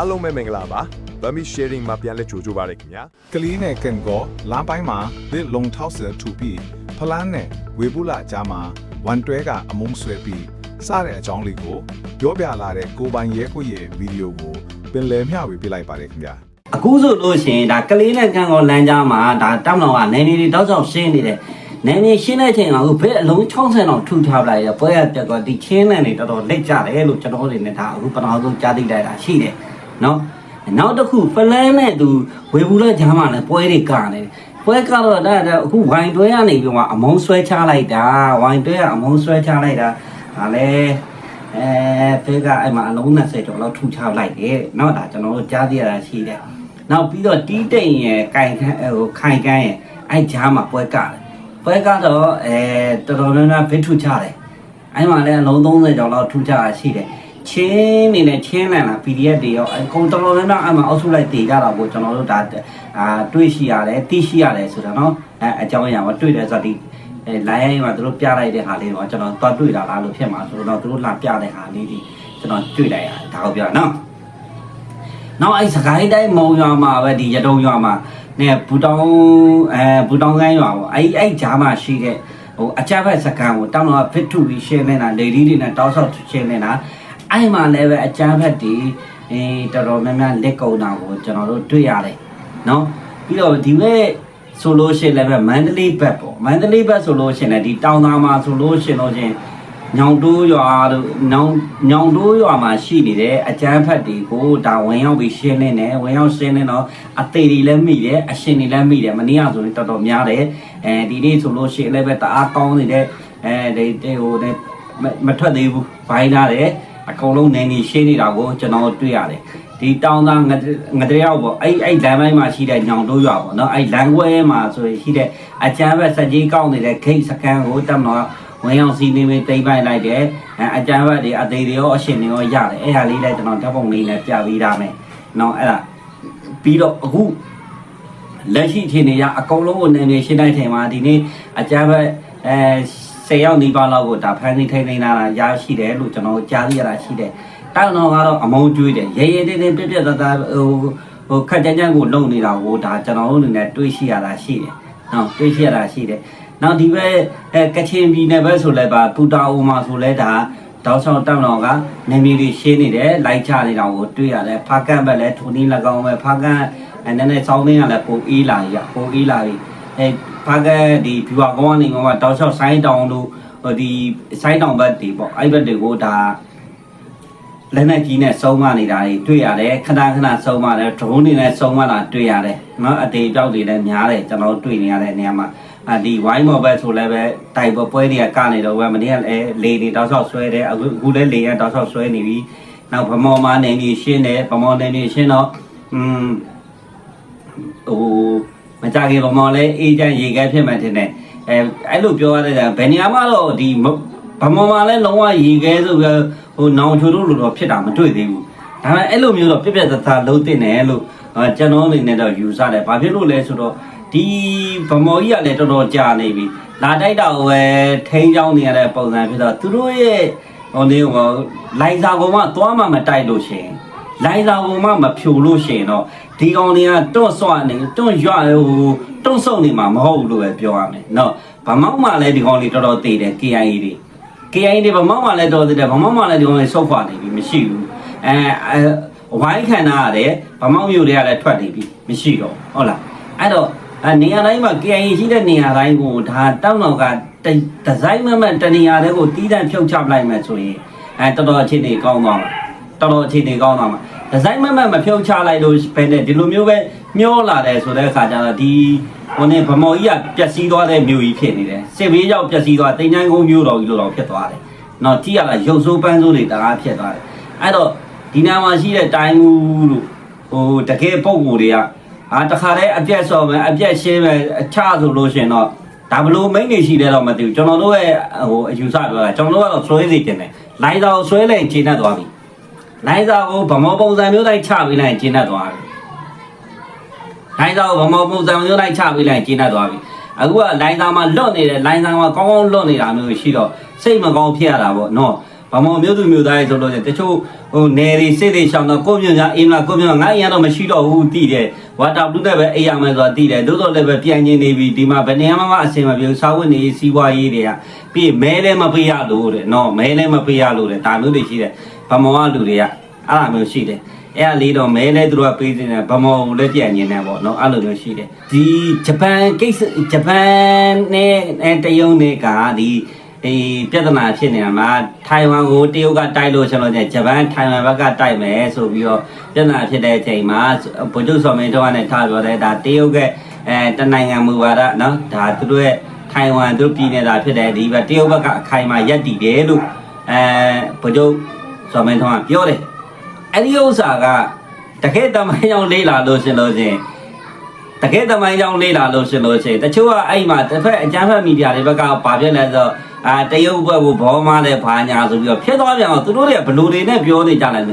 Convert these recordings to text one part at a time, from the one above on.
အားလုံးပဲမင်္ဂလာပါဗမီ sharing မှာပြန်လဲကြိုကြပါရခင်ဗျာကလေးနဲ့ကန်ကိုလမ်းပိုင်းမှာလက်လုံထောက်စထူပြီးဖလန်းနဲ့ဝေဘူးလာကြားမှာဝန်တွဲကအမုံဆွဲပြီးစတဲ့အကြောင်းလေးကိုပြောပြလာတဲ့ကိုပိုင်ရဲကိုရဲ့ဗီဒီယိုကိုပင်လယ်မျှဝေပြလိုက်ပါတယ်ခင်ဗျာအခုဆိုလို့ရှိရင်ဒါကလေးနဲ့ကံကောလမ်းကြားမှာဒါတောင်းတော်ကနေနေတွေတောက်ချောက်ရှင်းနေတယ်နေနေရှင်းတဲ့အချိန်ကအခုဘယ်အလုံး60လောက်ထူထားပလိုက်ရပွဲရပြတ်သွားဒီချင်းနဲ့နေတော်တော်လက်ကြတယ်လို့ကျွန်တော်တို့နေဒါအခုပထမဆုံးကြားသိလိုက်တာရှိတယ် နော်နောက်တစ်ခုဖလန်းနဲ့သူဝေဘူးလက်ချမ်းမှလည်းပွဲတွေကနေတယ်ပွဲကတော့ဒါတော့အခုဝိုင်တွဲကနေပြီးမှအမုံဆွဲချလိုက်တာဝိုင်တွဲကအမုံဆွဲချလိုက်တာဒါလည်းအဲဖေးကအဲ့မှာအလုံး20ကျော်လောက်ထူချလိုက်တယ်နော်ဒါကျွန်တော်တို့ကြားသိရတာရှိတယ်နောက်ပြီးတော့တီးတိမ်ရယ်ခိုင်ခန်းဟိုခိုင်ခန်းရယ်အဲ့ကြားမှာပွဲကတယ်ပွဲကတော့အဲတော်တော်များများဖိထူချတယ်အဲ့မှာလည်းအလုံး30ကျော်လောက်ထူချတာရှိတယ် ချင်းနေနဲ့ချင်းလန်လာ PDF တွေရောအကုန်တော်တော်များများအဲ့မှာအောက်ဆုလိုက်တည်ကြတာကိုကျွန်တော်တို့ဒါအာတွေးရှိရတယ်သိရှိရတယ်ဆိုတာနော်အဲအကြောင်းအရာကတွေ့တယ်ဆိုတော့ဒီအဲ line ရိုင်းမှာသူတို့ပြလိုက်တဲ့ဟာလေးတော့ကျွန်တော်သွားတွေ့တာလားလို့ဖြစ်မှာဆိုတော့သူတို့လာပြတဲ့ဟာလေးဒီကျွန်တော်တွေ့လိုက်ရတယ်ဒါကိုပြောနော်နောက်အဲ့စကိုင်းတိုင်းမုံရွာမှာပဲဒီရတုံရွာမှာနဲ့ဘူတောင်အဲဘူတောင်ကိုင်းရွာပေါ့အဲ့အဲ့ဂျားမှာရှိတဲ့ဟိုအကြက်ဘက်စကန်ကိုတောင်းတော့ဖစ်ထုပြီးရှင်းနေတာလေဒီတွေနဲ့တောက်ဆောက်ရှင်းနေတာ အဲ့မှာလည်းပဲအကြက်ဘက်ဒီအဲတော်တော်များများလက်ကုံတာကိုကျွန်တော်တို့တွေ့ရတယ်နော်ပြီးတော့ဒီဘက်ဆိုလို့ရှိရင်လည်းပဲမန္တလေးဘက်ပေါ့မန္တလေးဘက်ဆိုလို့ရှိရင်လည်းဒီတောင်သားမှာဆိုလို့ရှိရင်တော့ချင်းညောင်တိုးရွာတို့ညောင်ညောင်တိုးရွာမှာရှိနေတဲ့အကျန်းဖက်တွေကိုဒါဝင်ရောက်ပြီးရှင်းနေတယ်ဝင်ရောက်ရှင်းနေတော့အသေးတွေလည်းမိတယ်အရှင်တွေလည်းမိတယ်မနေ့ကဆိုရင်တော်တော်များတယ်အဲဒီနေ့ဆိုလို့ရှိရင်လည်းပဲတအားကောင်းနေတဲ့အဲဒီတဲ့ဟိုတဲ့မမထွက်သေးဘူးဘိုင်းလာတယ် အကုန်လုံးနေနေရှင်းနေတာကိုကျွန်တော်တွေ့ရတယ်ဒီတောင်းသားငဒငဒရောက်ပေါ့အဲ့အဲ့လမ်းပိုင်းမှာရှိတဲ့ညောင်တိုးရွာပေါ့နော်အဲ့လမ်းခွဲမှာဆိုရင်ရှိတဲ့အကျန်းဘက်စကြီးကောက်နေတဲ့ဂိတ်စကန်ကိုတက်မလို့ဝင်ရောက်စီးနေပြီးတိမ့်ပိုက်လိုက်တယ်အဲအကြမ်းဘက်တွေအသေးတွေရောအရှင်တွေရောရတယ်အဲ့ဟာလေးလည်းကျွန်တော်ဓာတ်ပုံလေးနဲ့ပြပေးထားမယ်နော်အဲ့ဒါပြီးတော့အခုလက်ရှိအခြေအနေရအကုန်လုံးကိုနေနေရှင်းတိုင်းထင်မှာဒီနေ့အကြမ်းဘက်အဲ ဆယ်ရောက်နေပါလောက်ကိုဒါဖန်စီထိန်းနေတာရရှိတယ်လို့ကျွန်တော်ကြားသိရတာရှိတယ်တောင်းတော့ကတော့အမုံကျွေးတယ်ရေရေတင်းတင်းပြက်ပြက်သားသားဟိုဟိုခက်ကြမ်းကြမ်းကိုလုံနေတာကိုဒါကျွန်တော်တို့အနေနဲ့တွေးရှိရတာရှိတယ်နော်တွေးရှိရတာရှိတယ်နောက်ဒီဘက်အဲကချင်ပြည်နယ်ဘက်ဆိုလဲပါပူတာအိုမှာဆိုလဲဒါတောက်ဆောင်တောက်တော်ကနေမီတွေရှင်းနေတယ်လိုက်ချနေတာကိုတွေ့ရတယ်ဖားကန်ဘက်လဲထူနီး၎င်းပဲဖားကန်အဲနည်းနည်းစောင်းသိန်းကလည်းပိုအေးလာရပိုအေးလာပြီအဲ ဖားကန်ဒီဖြူပါကောင်းကနေကောင်းကတောက်ဆောင်ဆိုင်းတောင်တို့ဟိုဒီဆိုင်းတောင်ဘက်တွေပေါ့အဲ့ဘက်တွေကိုဒါလက်နက်ကြီးနဲ့စုံမနေတာတွေတွေ့ရတယ်ခဏခဏစုံမတယ်ဒရုန်းတွေနဲ့စုံမတာတွေ့ရတယ်နော်အတေပြောက်တွေလည်းများတယ်ကျွန်တော်တွေ့နေရတဲ့နေရာမှာအာဒီဝိုင်းမော်ဘက်ဆိုလည်းပဲတိုင်ပေါ်ပွဲတွေကကနေတော့ပဲမနေ့ကလည်းလေတွေတောက်ဆောက်ဆွဲတယ်အခုအခုလည်းလေရတောက်ဆောက်ဆွဲနေပြီနောက်ဗမော်မာနေနေရှင်းတယ်ဗမော်နေနေရှင်းတော့อืมဟို မကြခင်ဗမော်လည်းအေးချမ်းရေခဲဖြစ်မှတင်တယ်အဲအဲ့လိုပြောရတဲ့ကဘယ်နေရာမှတော့ဒီဗမော်မာလည်းလုံးဝရေခဲဆိုပြီးဟိုနောင်ချိုတို့လိုတော့ဖြစ်တာမတွေ့သေးဘူးဒါပေမဲ့အဲ့လိုမျိုးတော့ပြက်ပြက်သားသားလုံးတင်တယ်လို့ကျွန်တော်အနေနဲ့တော့ယူဆတယ်ဘာဖြစ်လို့လဲဆိုတော့ဒီဗမော်ကြီးကလည်းတော်တော်ကြာနေပြီလာတိုက်တာကိုပဲထိန်းချောင်းနေရတဲ့ပုံစံဖြစ်တော့သူတို့ရဲ့ဟိုနေဟိုလိုင်စာကောင်မှသွားမှမတိုက်လို့ရှိရင်လိုင်စာကောင်မှမဖြိုလို့ရှိရင်တော့ ဒီကောင်တွေကတွန့်ဆွနေတွန့်ရွဟိုတွန့်ဆုံနေမှာမဟုတ်ဘူးလို့ပဲပြောရမယ်နော်ဗမောက်မှလည်းဒီကောင်တွေတော်တော်သေးတယ် KIA တွေ KIA တွေဗမောက်မှလည်းတော်သေးတယ်ဗမောက်မှလည်းဒီကောင်တွေဆုတ်ခွာနေပြီမရှိဘူးအဲဝိုင်းခံတာရတယ်ဗမောက်မျိုးတွေကလည်းထွက်နေပြီမရှိတော့ဟုတ်လားအဲ့တော့နေရာတိုင်းမှာ KIA ရှိတဲ့နေရာတိုင်းကိုဒါတောက်တော့ကဒီဇိုင်းမမတနေရာတွေကိုတီးတန့်ဖြုတ်ချပလိုက်မယ်ဆိုရင်အဲတော်တော်အခြေအနေကောင်းသွားမှာတော်တော်အခြေအနေကောင်းသွားမှာ ဒီဇိုင်းမမတ်မဖြုတ်ချလိုက်လို့ပဲနဲ့ဒီလိုမျိုးပဲမျောလာတယ်ဆိုတဲ့အခါကျတော့ဒီဟိုနေဗမော်ကြီးကပျက်စီးသွားတဲ့မျိုးကြီးဖြစ်နေတယ်စစ်ဘေးကြောင့်ပျက်စီးသွားတိမ်ချိုင်းကုန်းမျိုးတော်ကြီးလိုတော့ဖြစ်သွားတယ်နော်ကြည့်ရတာရုပ်ဆိုးပန်းဆိုးတွေတအားဖြစ်သွားတယ်အဲ့တော့ဒီနာမှာရှိတဲ့တိုင်းမှုလို့ဟိုတကယ်ပုံကိုယ်တွေကအာတခါတည်းအပြက်ဆော်မယ်အပြက်ရှင်းမယ်အချဆိုလို့ရှင်တော့ဒါဘလို့မိတ်နေရှိတယ်တော့မသိဘူးကျွန်တော်တို့ရဲ့ဟိုအယူဆပြောတာကျွန်တော်တို့ကတော့ဆွဲစီတင်တယ်လိုင်းစာကိုဆွဲလိုက်ရင်ကျင်းတတ်သွားပြီ လိုင်းစာကိုဗမောပုံစံမျိုးတိုင်းချပေးလိုက်ရင်ကျင်းတတ်သွားပြီလိုင်းစာကိုဗမောပုံစံမျိုးတိုင်းချပေးလိုက်ရင်ကျင်းတတ်သွားပြီအခုကလိုင်းစာမှာလွတ်နေတယ်လိုင်းစာမှာကောင်းကောင်းလွတ်နေတာမျိုးရှိတော့စိတ်မကောင်းဖြစ်ရတာပေါ့နော်ဘာမောမျိုးသူမျိုးသားတွေဆိုလို့ရှိရင်တချို့ဟိုနယ်တွေစိတ်တွေရှောင်းတော့ကိုယ့်မျိုးညာအင်းလားကိုယ့်မျိုးငါအရင်တော့မရှိတော့ဘူးတည်တယ်ဝါတာဘလူးနဲ့ပဲအိယာမယ်ဆိုတာတည်တယ်သို့တော်လည်းပဲပြန်ချင်းနေပြီဒီမှာဘယ်နေရာမှမအဆင်မပြေဘူးစာဝတ်နေစီးပွားရေးတွေကပြီးမဲလည်းမပေးရလို့တဲ့နော်မဲလည်းမပေးရလို့တဲ့ဒါမျိုးတွေရှိတယ် ဘာမောကလူတွေကအဲ့လိုမျိုးရှိတယ်အဲ့အလေးတော့မဲလဲသူတို့ကပေးနေတယ်ဗမော်ကိုလည်းပြန်ညင်တယ်ပေါ့နော်အဲ့လိုမျိုးရှိတယ်ဒီဂျပန်ကိစ္စဂျပန်နဲ့အဲတရုတ်နဲ့ကဒီဒီပြဿနာဖြစ်နေတာမှာထိုင်ဝမ်ကိုတရုတ်ကတိုက်လို့ဆိုတော့ဂျပန်ထိုင်ဝမ်ဘက်ကတိုက်မယ်ဆိုပြီးတော့ပြဿနာဖြစ်တဲ့အချိန်မှာဗိုလ်ချုပ်စော်မင်းတော့နဲ့ထားပြောတယ်ဒါတရုတ်ကအဲတနိုင်ငံမူဝါဒနော်ဒါသူတို့ရဲ့ထိုင်ဝမ်သူပြည်နေတာဖြစ်တယ်ဒီဘက်တရုတ်ဘက်ကအခိုင်အမာရပ်တည်တယ်လို့အဲဗိုလ်ချုပ် စော်မင်းတော့ပြောတယ်အဲ့ဒီဥစ္စာကတကယ်တမိုင်းကြောင့်လေးလာလို့ရှင်လို့ရှင်တကယ်တမိုင်းကြောင့်လေးလာလို့ရှင်လို့ရှင်တချို့ကအဲ့မှာတစ်ဖက်အကြမ်းဖက်မီဒီယာတွေဘက်ကဘာဖြစ်လဲဆိုတော့အာတရုတ်ဘက်ကိုဘောမားတဲ့ဘာညာဆိုပြီးတော့ဖြစ်သွားပြန်အောင်သူတို့တွေကဘလူတွေနဲ့ပြောနေကြတယ်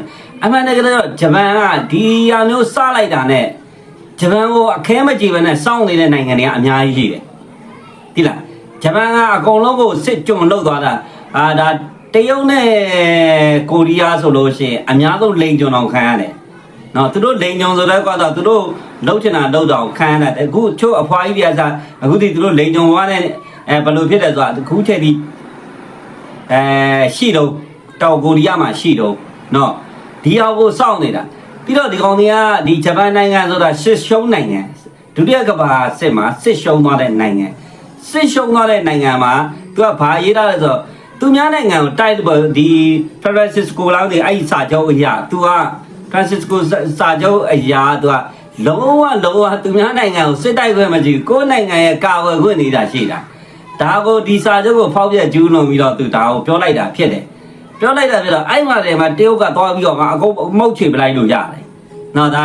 အမှန်တကယ်တော့ဂျပန်ကဒီဟာမျိုးစလိုက်တာနဲ့ဂျပန်ကိုအခဲမကြည့်ဘဲနဲ့စောင့်နေတဲ့နိုင်ငံတွေကအများကြီးရှိတယ်ဒီလားဂျပန်ကအကုန်လုံးကိုစစ်ကြုံလောက်သွားတာအာဒါ တရုတ်နဲ့ကိုရီးယားဆိုလို့ရှိရင်အများဆုံးလိန်ကြုံအောင်ခံရတယ်နော်သူတို့လိန်ကြုံဆိုတော့ကတော့သူတို့လှုပ်ချင်တာလှုပ်တော့ခံရတယ်အခုချို့အဖွားကြီးတွေကစားအခုဒီသူတို့လိန်ကြုံသွားတဲ့အဲဘယ်လိုဖြစ်တယ်ဆိုတာအခုချိန်ဒီအဲရှိတော့တောင်ကိုရီးယားမှာရှိတော့နော်ဒီအောက်ကိုစောင့်နေတာပြီးတော့ဒီကောင်တွေကဒီဂျပန်နိုင်ငံဆိုတာရှစ်ရှုံးနိုင်ငံဒုတိယကမ္ဘာစစ်မှာစစ်ရှုံးသွားတဲ့နိုင်ငံစစ်ရှုံးသွားတဲ့နိုင်ငံမှာသူကဘာရေးထားလဲဆိုတော့ သူများနိုင်ငံကိုတိုက်လို့ဒီ Francisco လောက်ဒီအဲ့ဒီစာချုပ်အရာသူက Francisco စာချုပ်အရာသူကလုံးဝလုံးဝသူများနိုင်ငံကိုစစ်တိုက်ခွင့်မရှိဘူးကိုယ့်နိုင်ငံရဲ့ကာဝယ်ခွင့်နေတာရှိတာဒါကိုဒီစာချုပ်ကိုဖောက်ပြက်ကျူးလွန်ပြီးတော့သူဒါကိုပြောလိုက်တာဖြစ်တယ်ပြောလိုက်တာဖြစ်တော့အဲ့မှာတည်းမှာတရုတ်ကသွားပြီးတော့ငါအကုန်မုတ်ချေပလိုက်လို့ရတယ်နော်ဒါ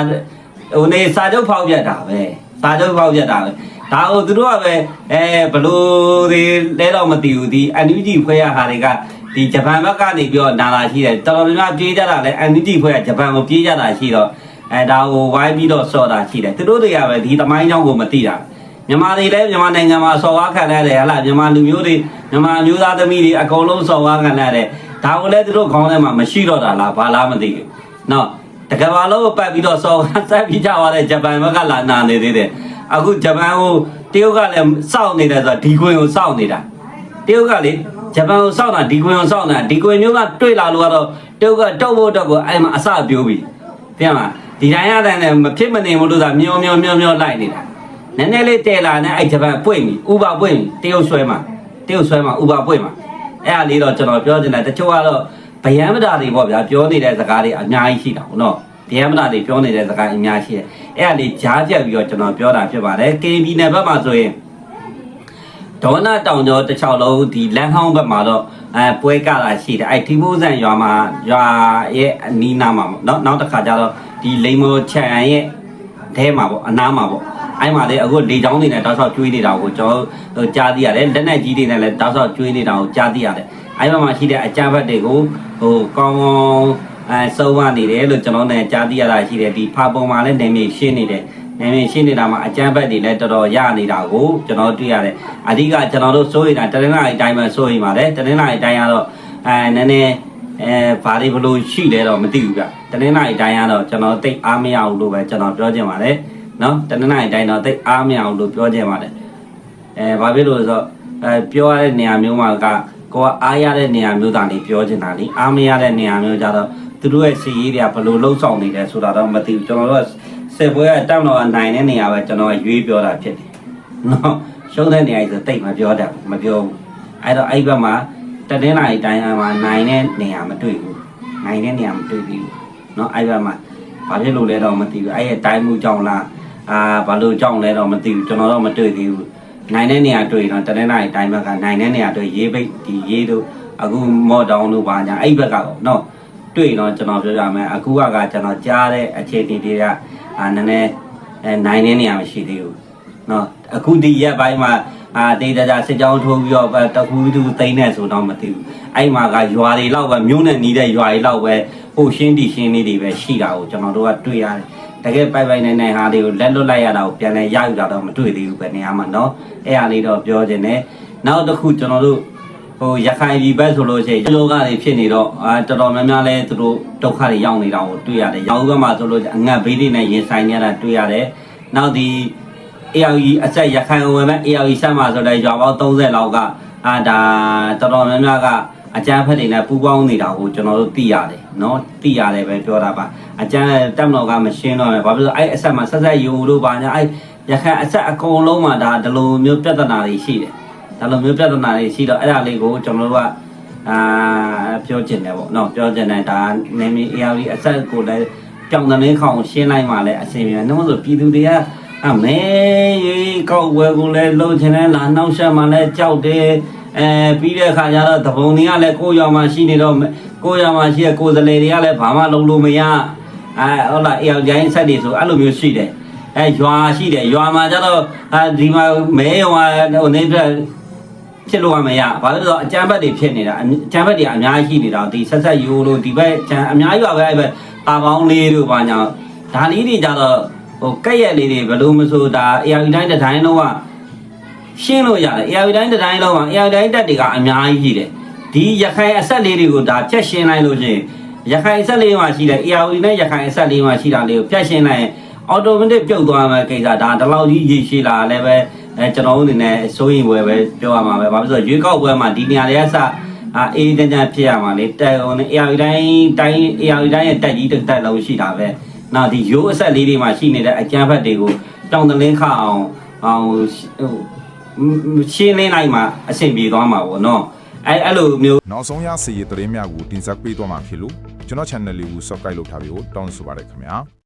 ဟိုနေစာချုပ်ဖောက်ပြက်တာပဲစာချုပ်ဖောက်ပြက်တာပဲ ဒါကိုသူတို့ကပဲအဲဘလို့ဒီလဲတော့မသိဘူးဒီ NUG ဖွဲ့ရဟာတွေကဒီဂျပန်ဘက်ကနေပြီးတော့နာလာရှိတယ်တော်တော်များများပြေးကြတာလဲ NUG ဖွဲ့ရဂျပန်ကိုပြေးကြတာရှိတော့အဲဒါကိုဝိုင်းပြီးတော့စော်တာရှိတယ်သူတို့တွေကပဲဒီသမိုင်းကြောင်းကိုမသိတာမြန်မာတွေလည်းမြန်မာနိုင်ငံမှာစော်ဝါခံရတယ်ဟလားမြန်မာလူမျိုးတွေမြန်မာမျိုးသားသမီးတွေအကုန်လုံးစော်ဝါခံရတယ်ဒါကိုလည်းသူတို့ခေါင်းထဲမှာမရှိတော့တာလားဘာလားမသိဘူးနော်တကယ်ပါလို့ပတ်ပြီးတော့စော်ဝါဆက်ပြီးကြသွားတဲ့ဂျပန်ဘက်ကလာနာနေသေးတယ် အခုဂျပန်ကိုတရုတ်ကလည်းစောင့်နေတယ်ဆိုတော့ဒီကွင်ကိုစောင့်နေတာတရုတ်ကလေဂျပန်ကိုစောင့်တာဒီကွင်ကိုစောင့်တာဒီကွင်မျိုးကတွေ့လာလို့ကတော့တရုတ်ကတောက်ဖို့တော့ကိုအဲ့မှာအစပြိုးပြီသိရမလားဒီတိုင်းရတဲ့နဲ့မဖြစ်မနေဘူးလို့သာမျောမျောမျောမျောလိုက်နေတာနည်းနည်းလေးတဲလာနဲ့အဲ့ဂျပန်ပွင့်ပြီဥပါပွင့်ပြီတရုတ်ဆွဲမှာတရုတ်ဆွဲမှာဥပါပွင့်မှာအဲ့ဒါလေးတော့ကျွန်တော်ပြောချင်တယ်တချို့ကတော့ဗယံမတာတွေပေါ့ဗျာပြောနေတဲ့စကားတွေအများကြီးရှိတာဟုတ်နော် ဗယံမနာတွေပြောနေတဲ့စကားအများကြီးတယ်အဲ့ဒါလေးကြားပြတ်ပြီးတော့ကျွန်တော်ပြောတာဖြစ်ပါတယ် KB နယ်ဘက်မှာဆိုရင်ဒေါနာတောင်ကျော်တစ်ချောင်းလုံးဒီလမ်းဟောင်းဘက်မှာတော့အဲပွဲကတာရှိတယ်အဲ့ဒီဘိုးဆန်ရွာမှာရွာရဲ့အနီးနားမှာပေါ့နော်နောက်တစ်ခါကျတော့ဒီလိန်မောချန်ရဲ့အဲမှာပေါ့အနားမှာပေါ့အဲ့မှာလေအခုလေချောင်းတွေနဲ့တောက်လျှောက်ကျွေးနေတာကိုကျွန်တော်ကြားသိရတယ်လက်နဲ့ကြီးတွေနဲ့လည်းတောက်လျှောက်ကျွေးနေတာကိုကြားသိရတယ်အဲ့ဘက်မှာရှိတဲ့အကြမ်းဖက်တွေကိုဟိုကောင်းကောင်း အဲစုံမနေတယ်လို့ကျွန်တော်လည်းကြားသိရတာရှိတယ်ဒီဖာပုံမှာလည်းနေမြေရှင်းနေတယ်နေမြေရှင်းနေတာမှာအကြမ်းဖက်တွေလည်းတော်တော်ရနေတာကိုကျွန်တော်တွေ့ရတယ်အဓိကကျွန်တော်တို့စိုးရိမ်တာတရင်လာအတိုင်းပဲစိုးရိမ်ပါတယ်တရင်လာအတိုင်းကတော့အဲနည်းနည်းအဲဘာတွေဘလို့ရှိလဲတော့မသိဘူးကတရင်လာအတိုင်းကတော့ကျွန်တော်သိအားမရဘူးလို့ပဲကျွန်တော်ပြောချင်ပါတယ်နော်တရင်လာအတိုင်းတော့သိအားမရဘူးလို့ပြောချင်ပါတယ်အဲဘာဖြစ်လို့လဲဆိုတော့အဲပြောရတဲ့နေရာမျိုးမှာကကိုကအားရတဲ့နေရာမျိုးတာနေပြောချင်တာလေအားမရတဲ့နေရာမျိုးကြတော့ သူတို့ရဲ့စီရေးတွေကဘယ်လိုလှုပ်ဆောင်နေလဲဆိုတာတော့မသိဘူးကျွန်တော်တို့ကစစ်ပွဲကတောက်တော့အနိုင်တဲ့နေရာပဲကျွန်တော်ကရွေးပြောတာဖြစ်တယ်နော်ရှုံးတဲ့နေရာကြီးဆိုတိတ်မပြောတတ်ဘူးမပြောဘူးအဲ့တော့အဲ့ဘက်မှာတတင်းလာအတိုင်းမှာနိုင်တဲ့နေရာမတွေ့ဘူးနိုင်တဲ့နေရာမတွေ့ဘူးနော်အဲ့ဘက်မှာဘာဖြစ်လို့လဲတော့မသိဘူးအဲ့ရဲ့တိုင်းမှုကြောင့်လားအာဘာလို့ကြောင့်လဲတော့မသိဘူးကျွန်တော်တော့မတွေ့သေးဘူးနိုင်တဲ့နေရာတွေ့တော့တတင်းလာအတိုင်းဘက်ကနိုင်တဲ့နေရာတွေ့ရေးပိတ်ဒီရေးတို့အခုမော့ဒေါင်းတို့ပါညာအဲ့ဘက်ကတော့နော် တွေ့တော့ကျွန်တော်ပြောကြမယ်အခုကကကျွန်တော်ကြားတဲ့အခြေအနေတွေကအာနည်းနည်းအဲနိုင်နေနေရမရှိသေးဘူးเนาะအခုဒီရက်ပိုင်းမှာအာတေးတကြစစ်ကြောင်းထိုးပြီးတော့ပဲတခုတူသိမ့်နေဆိုတော့မသိဘူးအဲ့မှာကရွာတွေလောက်ပဲမြို့နဲ့နီးတဲ့ရွာတွေလောက်ပဲဟိုရှင်းတီရှင်းလေးတွေပဲရှိတာကိုကျွန်တော်တို့ကတွေ့ရတယ်တကယ်ပိုက်ပိုက်နိုင်နိုင်ဟာတွေကိုလက်လွတ်လိုက်ရတာကိုပြန်လဲရယူတာတော့မတွေ့သေးဘူးပဲနေရာမှာเนาะအဲ့အားလေးတော့ပြောခြင်းနဲ့နောက်တစ်ခုကျွန်တော်တို့ ဟိုရခိုင်ပြည်ဘက်ဆိုလို့ရှိရင်ကျောကတွေဖြစ်နေတော့အာတော်တော်များများလဲသူတို့ဒုက္ခတွေရောက်နေတာကိုတွေ့ရတယ်ရောက်ဘက်မှာဆိုလို့အငတ်ဘေးတွေနဲ့ရင်ဆိုင်နေရတာတွေ့ရတယ်နောက်ဒီ ARE အဆက်ရခိုင်ဝင်မဲ့ ARE ဆက်မှာဆိုတဲ့ရွာပေါင်း30လောက်ကအာဒါတော်တော်များများကအကြမ်းဖက်တွေနဲ့ပူးပေါင်းနေတာကိုကျွန်တော်တို့သိရတယ်เนาะသိရတယ်ပဲပြောတာပါအကြမ်းတက်မတော်ကမရှင်းတော့မယ်ဘာဖြစ်လို့အဲ့အဆက်မှာဆက်ဆက်ယူလို့ပါညာအဲ့ရခိုင်အဆက်အကုန်လုံးမှာဒါဒီလိုမျိုးပြဿနာတွေရှိတယ် ဒါလိုမျိုးပြဿနာတွေရှိတော့အဲ့ဒါလေးကိုကျွန်တော်တို့ကအာပြောကျင်တယ်ပေါ့နော်ပြောကျင်တယ်ဒါနေမီ ARD အဆက်ကိုလည်းကြောင်တလင်းခေါင်ရှင်းလိုက်မှလည်းအဆင်ပြေတယ်နှုံးဆိုပြည်သူတွေကအမဲရေကောက်ဝဲကိုလည်းလှုပ်ချင်တယ်လာနှောက်ရှက်မှလည်းကြောက်တယ်အဲပြီးတဲ့အခါကျတော့သဘုံတွေကလည်းကိုယ်ရောင်မှရှိနေတော့ကိုယ်ရောင်မှရှိတဲ့ကိုယ်စလေတွေကလည်းဘာမှလုံးလို့မရအဲဟုတ်လားအေအောင်ကြိုင်းဆက်တွေဆိုအဲ့လိုမျိုးရှိတယ်အဲရွာရှိတယ်ရွာမှာကျတော့အဲဒီမှာမဲရွာဟိုနေပြ ဖြစ်လို့မရဘာလို့လဲဆိုတော့အကြမ်းဖက်တွေဖြစ်နေတာအကြမ်းဖက်တွေအများကြီးရှိနေတာဒီဆက်ဆက်ယူလို့ဒီဘက်ကျန်အများကြီးပါပဲအဲ့ဘက်တာပေါင်းလေးတို့ဘာညာဒါလေးတွေကြတော့ဟိုကက်ရက်လေးတွေဘယ်လိုမဆိုဒါ AR တိုင်းတစ်တိုင်းလုံးကရှင်းလို့ရတယ် AR တိုင်းတစ်တိုင်းလုံးက AR တိုင်းတက်တွေကအများကြီးရှိတယ်ဒီရခိုင်အဆက်လေးတွေကိုဒါဖြတ်ရှင်းလိုက်လို့ရှိရင်ရခိုင်အဆက်လေးမှာရှိတဲ့ AR နဲ့ရခိုင်အဆက်လေးမှာရှိတာလေးကိုဖြတ်ရှင်းလိုက်ရင် automatic ပြုတ်သွားမှာကိစ္စဒါဒီလောက်ကြီးရေရှည်လာလည်းပဲ အဲကျွန်တော်တို့အနေနဲ့စိုးရင်ပွဲပဲပြောရမှာပဲဘာဖြစ်လို့လဲဆိုတော့ရွေးကောက်ပွဲမှာဒီနေရာတွေကစအာအေးတန်းတန်းဖြစ်ရမှာလေတဲဟိုနဲ့ AR တိုင်းတိုင်း AR တိုင်းရဲ့တက်ကြီးတစ်တက်လုံးရှိတာပဲနောက်ဒီရိုးအဆက်လေးတွေမှာရှိနေတဲ့အကြမ်းဖက်တွေကိုတောင်းတလင်းခအောင်အောင်ဟိုရှင်းလင်းလိုက်မှအဆင်ပြေသွားမှာပေါ့နော်အဲအဲ့လိုမျိုးနောက်ဆုံးရစီရေးသတင်းများကိုတင်ဆက်ပေးသွားမှာဖြစ်လို့ကျွန်တော် channel လေးကို subscribe လုပ်ထားပြီးတော့တောင်းဆိုပါရခင်ဗျာ